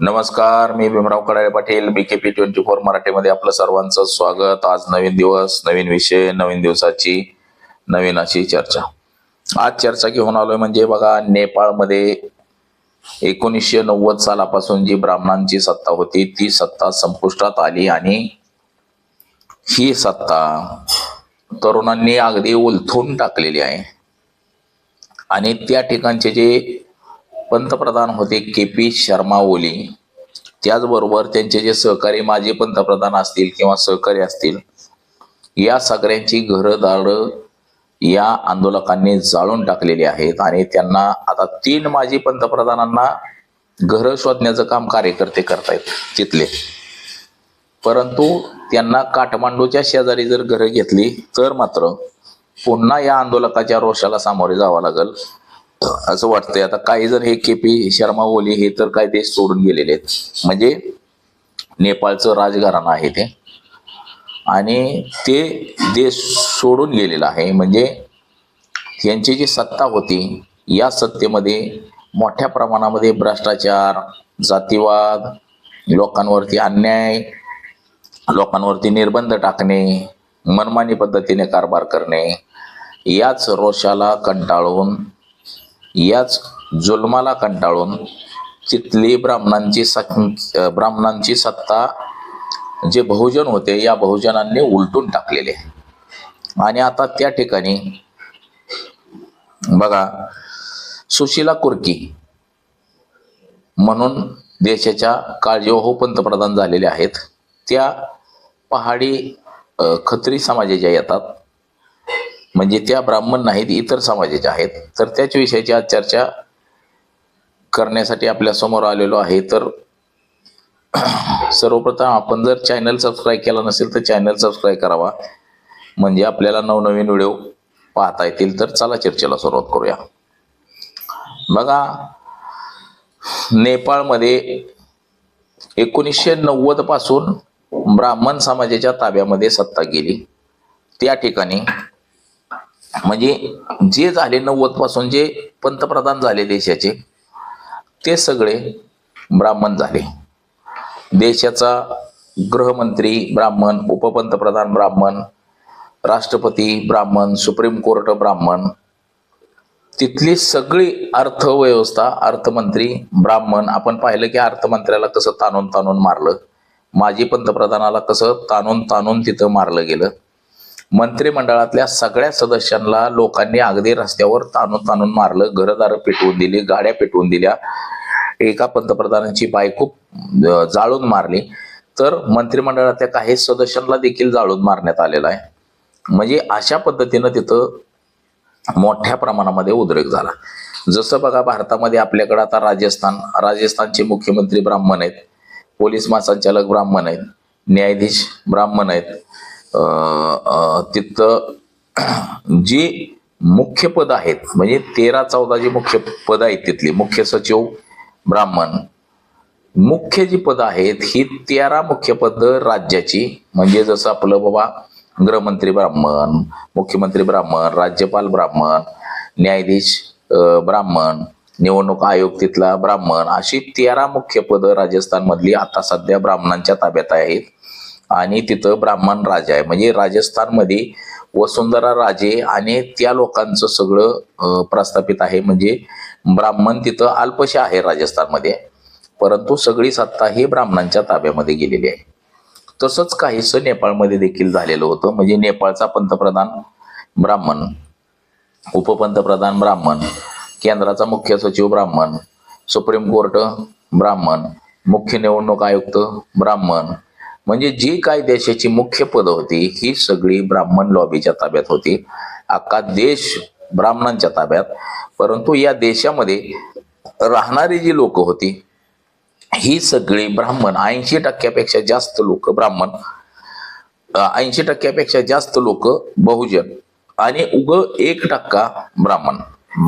नमस्कार मी Bhimrao Kadale Patil B K P twenty four मराठीमध्ये आपलं सर्वांचं स्वागत. आज नवीन दिवस नवीन विषय नवीन दिवसाची नवीन अशी चर्चा. आज चर्चा घेऊन आलोय म्हणजे बघा नेपाळमध्ये एकोणीसशे नव्वद सालापासून जी ब्राह्मणांची सत्ता होती ती सत्ता संपुष्टात आली आणि ही सत्ता तरुणांनी अगदी उलथून टाकलेली आहे. आणि त्या ठिकाणचे जे पंतप्रधान होते के पी शर्मा ओली. त्याचबरोबर त्यांचे जे सहकारी माजी पंतप्रधान असतील किंवा सहकारी असतील या सगळ्यांची घरं दारं या आंदोलकांनी जाळून टाकलेली आहेत आणि त्यांना आता तीन माजी पंतप्रधानांना घरं शोधण्याचं काम कार्यकर्ते करतायत तिथले. परंतु त्यांना काठमांडूच्या शेजारी जर घरं घेतली तर मात्र पुन्हा या आंदोलकाच्या रोषाला सामोरे जावं लागेल. असं वाटतंय. आता काही जण हे के पी शर्मा ओली हे तर काय देश सोडून गेलेले आहेत. म्हणजे नेपाळचं राजघराणं आहे ते. आणि ते देश सोडून गेलेलं आहे. म्हणजे यांची जी सत्ता होती या सत्तेमध्ये मोठ्या प्रमाणामध्ये भ्रष्टाचार जातीवाद लोकांवरती अन्याय लोकांवरती निर्बंध टाकणे मनमानी पद्धतीने कारभार करणे याच रोषाला कंटाळून याच जुलमाला कंटाळून तिथली ब्राह्मणांची सक ब्राह्मणांची सत्ता जे बहुजन होते या बहुजनांनी उलटून टाकलेले. आणि आता त्या ठिकाणी बघा सुशीला कुर्की म्हणून देशाच्या काळजीवाहू पंतप्रधान झालेले आहेत. त्या पहाडी खत्री समाजाच्या येतात. म्हणजे त्या ब्राह्मण नाहीत इतर समाजाच्या आहेत. तर त्याच विषयाची आज चर्चा करण्यासाठी आपल्यासमोर आलेलो आहे. तर सर्वप्रथम आपण जर चॅनल सबस्क्राईब केला नसेल तर चॅनल सबस्क्राईब करावा. म्हणजे आपल्याला नवनवीन व्हिडिओ पाहता येतील. तर चला चर्चेला सुरुवात करूया. बघा नेपाळमध्ये एकोणीसशे नव्वदपासून ब्राह्मण समाजाच्या ताब्यामध्ये सत्ता गेली. त्या ठिकाणी म्हणजे जे झाले नव्वदपासून जे पंतप्रधान झाले देशाचे ते सगळे ब्राह्मण झाले. देशाचा गृहमंत्री ब्राह्मण उपपंतप्रधान ब्राह्मण राष्ट्रपती ब्राह्मण सुप्रीम कोर्ट ब्राह्मण तिथली सगळी अर्थव्यवस्था अर्थमंत्री ब्राह्मण आपण पाहिलं की अर्थमंत्र्याला कसं ताणून ताणून मारलं माजी पंतप्रधानाला कसं ताणून ताणून तिथं मारलं गेलं. मंत्रिमंडळातल्या सगळ्या सदस्यांना लोकांनी अगदी रस्त्यावर ताणून ताणून मारलं घरदारं पेटवून दिली गाड्या पेटवून दिल्या. एका पंतप्रधानांची बायको जाळून मारली. तर मंत्रिमंडळातल्या काही सदस्यांना देखील जाळून मारण्यात आलेलं आहे. म्हणजे अशा पद्धतीनं तिथं मोठ्या प्रमाणामध्ये उद्रेक झाला. जसं बघा भारतामध्ये आपल्याकडे आता राजस्थान राजस्थानचे मुख्यमंत्री ब्राह्मण आहेत. पोलीस महासंचालक ब्राह्मण आहेत. न्यायाधीश ब्राह्मण आहेत. तिथं जी मुख्य पद आहेत म्हणजे तेरा चौदा जी मुख्य पद आहेत तिथली मुख्य सचिव ब्राह्मण मुख्य जी पद आहेत ही तेरा मुख्य पद राज्याची. म्हणजे जसं आपलं बाबा गृहमंत्री ब्राह्मण मुख्यमंत्री ब्राह्मण राज्यपाल ब्राह्मण न्यायाधीश ब्राह्मण निवडणूक आयोग तिथला ब्राह्मण अशी तेरा मुख्य पद राजस्थानमधली आता सध्या ब्राह्मणांच्या ताब्यात आहेत. आणि तिथं ब्राह्मण राजा आहे. म्हणजे राजस्थानमध्ये वसुंधरा राजे आणि त्या लोकांचं सगळं प्रस्थापित आहे. म्हणजे ब्राह्मण तिथं अल्पशा आहे राजस्थानमध्ये. परंतु सगळी सत्ता ही ब्राह्मणांच्या ताब्यामध्ये गेलेली आहे. तसंच काहीसं नेपाळमध्ये देखील झालेलं होतं. म्हणजे नेपाळचा पंतप्रधान ब्राह्मण उपपंतप्रधान ब्राह्मण केंद्राचा मुख्य सचिव ब्राह्मण सुप्रीम कोर्ट ब्राह्मण मुख्य निवडणूक आयुक्त ब्राह्मण म्हणजे जी काय देशाची मुख्य पदं होती ही सगळी ब्राह्मण लॉबीच्या ताब्यात होती. अख्खा देश ब्राह्मणांच्या ताब्यात. परंतु या देशामध्ये राहणारी जी लोक होती ही सगळी ब्राह्मण ऐंशी टक्क्यापेक्षा जास्त लोक ब्राह्मण ऐंशी टक्क्यापेक्षा जास्त लोक बहुजन आणि उग एक टक्का ब्राह्मण.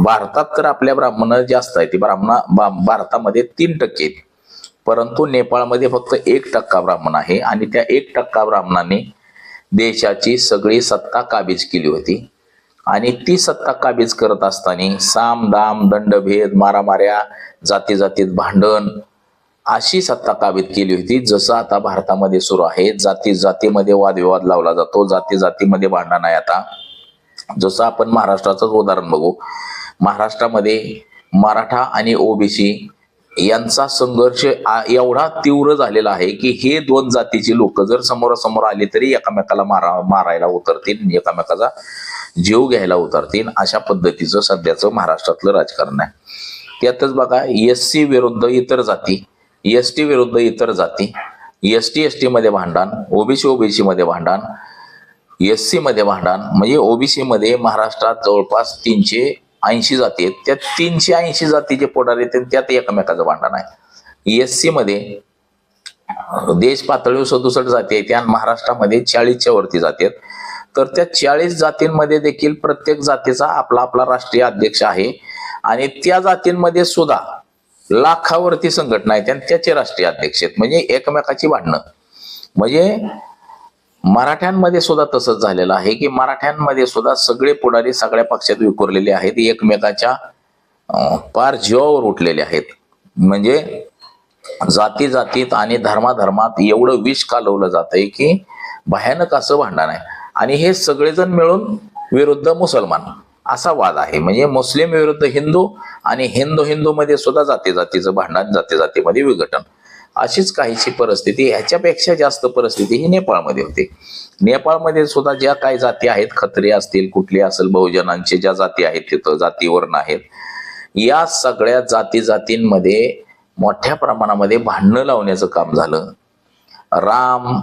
भारतात तर आपल्या ब्राह्मण जास्त आहे ती ब्राह्मण भारतामध्ये तीन टक्के आहेत. परंतु नेपाळमध्ये फक्त एक टक्का ब्राह्मण आहे आणि त्या एक टक्का ब्राह्मणाने देशाची सगळी सत्ता काबीज केली होती. आणि ती सत्ता काबीज करत असताना साम दाम दंडभेद मारामाऱ्या जाती जातीत भांडण अशी सत्ता काबीज केली होती जसं आता भारतामध्ये सुरू आहे. जाती जातीमध्ये वादविवाद लावला जातो जाती जातीमध्ये भांडण आहे आता. जसं आपण महाराष्ट्राचंच उदाहरण बघू महाराष्ट्रामध्ये मराठा आणि ओबीसी यांचा संघर्ष आ- एवढा तीव्र झालेला आहे की हे दोन जातीची लोक जर समोरासमोर आले तरी एकामेकाला मारा मारायला उतरतील एकामेकाचा जीव घ्यायला उतरतील. अशा पद्धतीचं सध्याचं महाराष्ट्रातलं राजकारण आहे. त्यातच बघा एस सी विरुद्ध इतर जाती एस टी विरुद्ध इतर जाती एस टी एस टी मध्ये भांडण ओबीसी ओबीसी मध्ये भांडण एस सी मध्ये भांडण म्हणजे ओबीसी मध्ये महाराष्ट्रात जवळपास तीनशे ऐंशी जाती आहेत. त्या तीनशे ऐंशी जातीचे पोटारे आहेत त्यात एकमेकाचं भांडण आहे. एस सी मध्ये देश पातळीवर सदुसष्ट जाती आहेत आणि महाराष्ट्रामध्ये चाळीसच्या वरती जाती आहेत. तर त्या चाळीस जातींमध्ये देखील प्रत्येक जातीचा आपला आपला राष्ट्रीय अध्यक्ष आहे. आणि त्या जातींमध्ये सुद्धा लाखावरती संघटना आहेत आणि त्याचे राष्ट्रीय अध्यक्ष आहेत. म्हणजे एकमेकाची भांडणं. म्हणजे मराठ्यांमध्ये सुद्धा तसंच झालेलं आहे की मराठ्यांमध्ये सुद्धा सगळे पुढारी सगळ्या पक्षात विखुरलेले आहेत. एकमेकाच्या पार जीवावर उठलेले आहेत. म्हणजे जाती जातीत आणि धर्माधर्मात एवढं विष कालवलं जातंय की भयानक असं भांडण आहे. आणि हे सगळेजण मिळून विरुद्ध मुसलमान असा वाद आहे. म्हणजे मुस्लिम विरुद्ध हिंदू आणि हिंदू हिंदू मध्ये सुद्धा जाती जातीचं भांडण जाती जातीमध्ये विघटन. अशीच काहीशी परिस्थिती. ह्याच्यापेक्षा जास्त परिस्थिती ही नेपाळमध्ये होती. नेपाळमध्ये सुद्धा ज्या काही जाती आहेत खत्री असतील कुठली असेल बहुजनांचे ज्या जाती आहेत तिथं जातीवर आहेत या सगळ्या जाती जातींमध्ये मोठ्या प्रमाणामध्ये भांडणं लावण्याचं काम झालं. राम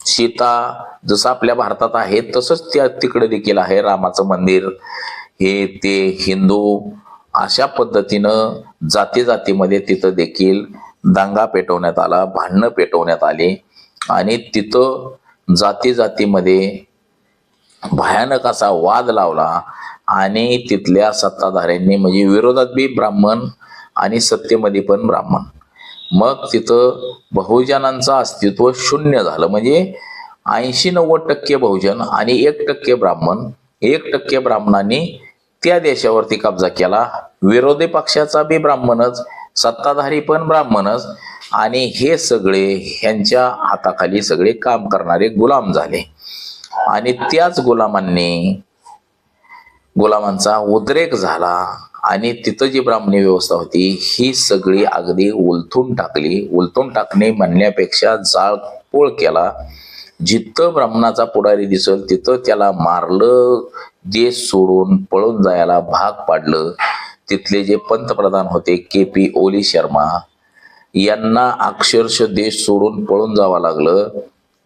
सीता जसं आपल्या भारतात आहे तसंच त्या तिकडे देखील आहे रामाचं मंदिर. हे ते हिंदू अशा पद्धतीनं जाती जातीमध्ये तिथं देखील दांगा पेटवण्यात आला भांडणं पेटवण्यात आली आणि तिथं जाती जातीमध्ये भयानक असा वाद लावला आणि तिथल्या सत्ताधाऱ्यांनी म्हणजे विरोधात बी ब्राह्मण आणि सत्तेमध्ये पण ब्राह्मण. मग तिथं बहुजनांचं अस्तित्व शून्य झालं. म्हणजे ऐंशी नव्वद टक्के बहुजन आणि एक टक्के ब्राह्मण. एक टक्के ब्राह्मणांनी त्या देशावरती कब्जा केला. विरोधी पक्षाचा बी ब्राह्मणच. सत्ताधारी पण ब्राह्मणच आणि हे सगळे ह्यांच्या हाताखाली सगळे काम करणारे गुलाम झाले. आणि त्याच गुलामांनी गुलामांचा उद्रेक झाला आणि तिथं जी ब्राह्मणी व्यवस्था होती ही सगळी अगदी उलथून टाकली. उलथून टाकणे म्हणण्यापेक्षा जाळपोळ केला. जिथं ब्राह्मणाचा पुढारी दिसल तिथं त्याला मारलं देश सोडून पळून जायला भाग पाडलं. तिथले जे पंतप्रधान होते के पी ओली शर्मा यांना अक्षरश देश सोडून पळून जावं लागलं.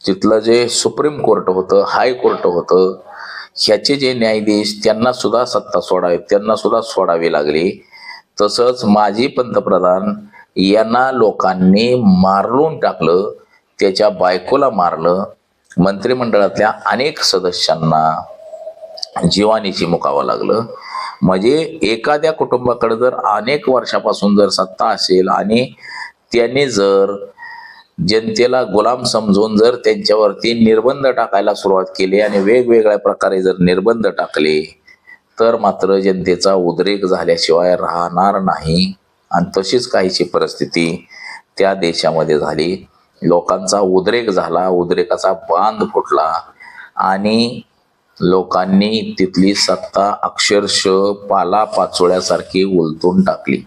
तिथलं जे सुप्रीम कोर्ट होतं हायकोर्ट होतं ह्याचे जे न्यायाधीश त्यांना सुद्धा सत्ता सोडावी त्यांना सुद्धा सोडावी लागली. तसंच माजी पंतप्रधान यांना लोकांनी मारलून टाकलं त्याच्या बायकोला मारलं मंत्रिमंडळातल्या अनेक सदस्यांना जीवानीची मुकावं लागलं. म्हणजे एखाद्या कुटुंबाकडे जर अनेक वर्षापासून जर सत्ता असेल आणि त्यांनी जर जनतेला गुलाम समजून जर त्यांच्यावरती निर्बंध टाकायला सुरुवात केली आणि वेगवेगळ्या प्रकारे जर निर्बंध टाकले तर मात्र जनतेचा उद्रेक झाल्याशिवाय राहणार नाही. आणि तशीच काहीशी परिस्थिती त्या देशामध्ये झाली. लोकांचा उद्रेक झाला उद्रेकाचा बांध फुटला आणि लोकांनी तिथली सत्ता अक्षरशः पाला पाचोळ्यासारखी उलटून टाकली.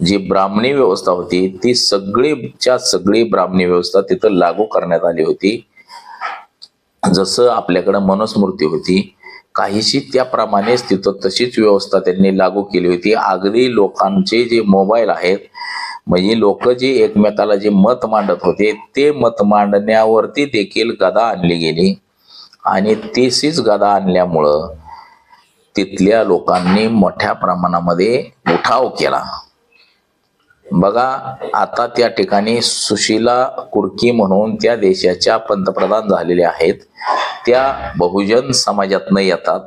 जी ब्राह्मणी व्यवस्था होती ती सगळीच्या सगळी ब्राह्मणी व्यवस्था तिथं लागू करण्यात आली होती. जसं आपल्याकडं मनुस्मृती होती काहीशी त्याप्रमाणेच तिथं तशीच व्यवस्था त्यांनी लागू केली होती. अगदी लोकांचे जे मोबाईल आहेत म्हणजे लोक जे एकमेकाला जे मत मांडत होते ते मत मांडण्यावरती देखील गदा आणली गेली. आणि तेसीच गदा आणल्यामुळं तिथल्या लोकांनी मोठ्या प्रमाणामध्ये उठाव केला. बघा आता त्या ठिकाणी सुशीला कुर्की म्हणून त्या देशाच्या पंतप्रधान झालेल्या आहेत. त्या बहुजन समाजातनं येतात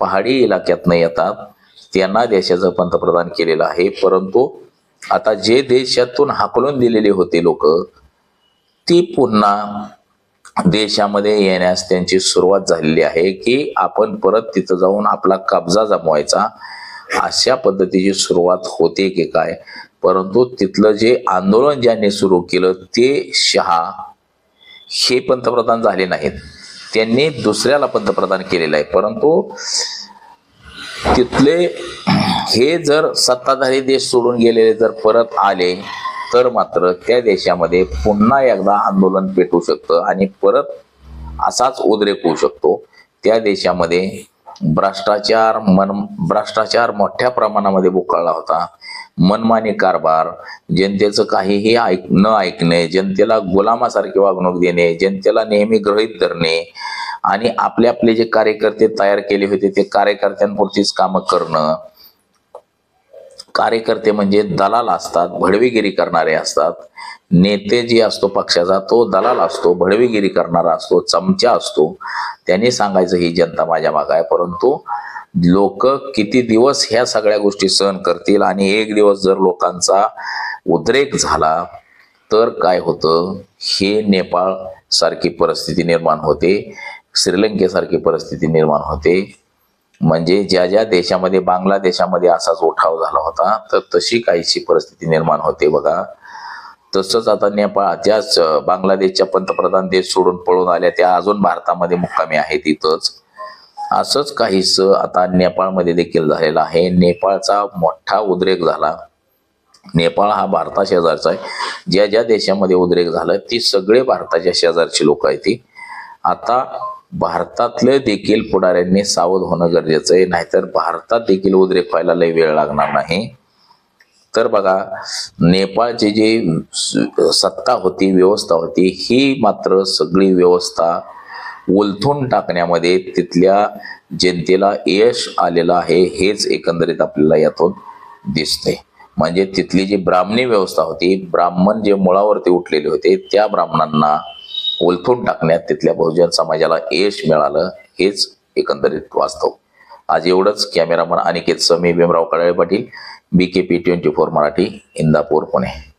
पहाडी इलाक्यातनं येतात. त्यांना देशाचं पंतप्रधान केलेलं आहे. परंतु आता जे देशातून हाकलून दिलेले होते लोक ती पुन्हा देशामध्ये येण्यास त्यांची सुरुवात झालेली आहे की आपण परत तिथं जाऊन आपला कब्जा जमवायचा अशा पद्धतीची सुरुवात होते की काय? परंतु तिथलं जे आंदोलन ज्यांनी सुरू केलं ते शहा हे पंतप्रधान झाले नाहीत. त्यांनी दुसऱ्याला पंतप्रधान केलेलं आहे. परंतु तिथले हे जर सत्ताधारी देश सोडून गेलेले जर परत आले तर मात्र त्या देशामध्ये पुन्हा एकदा आंदोलन पेटू शकतं आणि परत असाच उद्रेक होऊ शकतो. त्या देशामध्ये भ्रष्टाचार मन भ्रष्टाचार मोठ्या प्रमाणामध्ये बोकाळला होता. मनमानी कारभार जनतेचं काहीही ऐक न ऐकणे जनतेला गुलामासारखी वागणूक देणे जनतेला नेहमी गृहीत धरणे आणि आपले आपले जे कार्यकर्ते तयार केले होते ते कार्यकर्त्यांपुरतीच कामं करणं कार्यकर्ते म्हणजे दलाल असतात भडवीगिरी करणारे असतात. नेते जी असतो पक्षाचा तो दलाल असतो भडवीगिरी करणारा असतो चमचा असतो. त्याने सांगायचं ही जनता माझ्या माग आहे. परंतु लोक किती दिवस ह्या सगळ्या गोष्टी सहन करतील आणि एक दिवस जर लोकांचा उद्रेक झाला तर काय होतं? हे नेपाळ सारखी परिस्थिती निर्माण होते श्रीलंकेसारखी परिस्थिती निर्माण होते. म्हणजे ज्या ज्या देशामध्ये बांगलादेशामध्ये असाच उठाव झाला होता तर तशी काहीशी परिस्थिती निर्माण होते बघा. तसंच आता नेपाळ ज्याच बांगलादेशच्या पंतप्रधान देश सोडून पळून आल्या त्या अजून भारतामध्ये मुक्कामी आहेत इथंच. असंच काहीस आता नेपाळमध्ये देखील झालेलं आहे. नेपाळचा मोठा उद्रेक झाला. नेपाळ हा भारता शेजारचा आहे. ज्या ज्या देशामध्ये उद्रेक झाला ती सगळे भारताच्या शेजारची लोक आहेत ती. आता भारतातले देखील पुढाऱ्यांनी सावध होणं गरजेचं आहे. नाहीतर भारतात देखील उद्रेक व्हायला लय वेळ लागणार नाही. तर बघा नेपाळची जी स- सत्ता होती व्यवस्था होती ही मात्र सगळी व्यवस्था उलथून टाकण्यामध्ये तिथल्या जनतेला यश आलेलं आहे हेच एकंदरीत आपल्याला यातून दिसते म्हणजे तिथली जी ब्राह्मणी व्यवस्था होती ब्राह्मण जे मुळावरती उठलेले होते त्या ब्राह्मणांना उलथून टाकण्यात तिथल्या बहुजन समाजाला यश मिळालं हेच एकंदरीत वास्तव. आज एवढंच. Cameraman Aniket Sami Bhimrao Kadale Patil B K P twenty four Marathi Indapur Pune.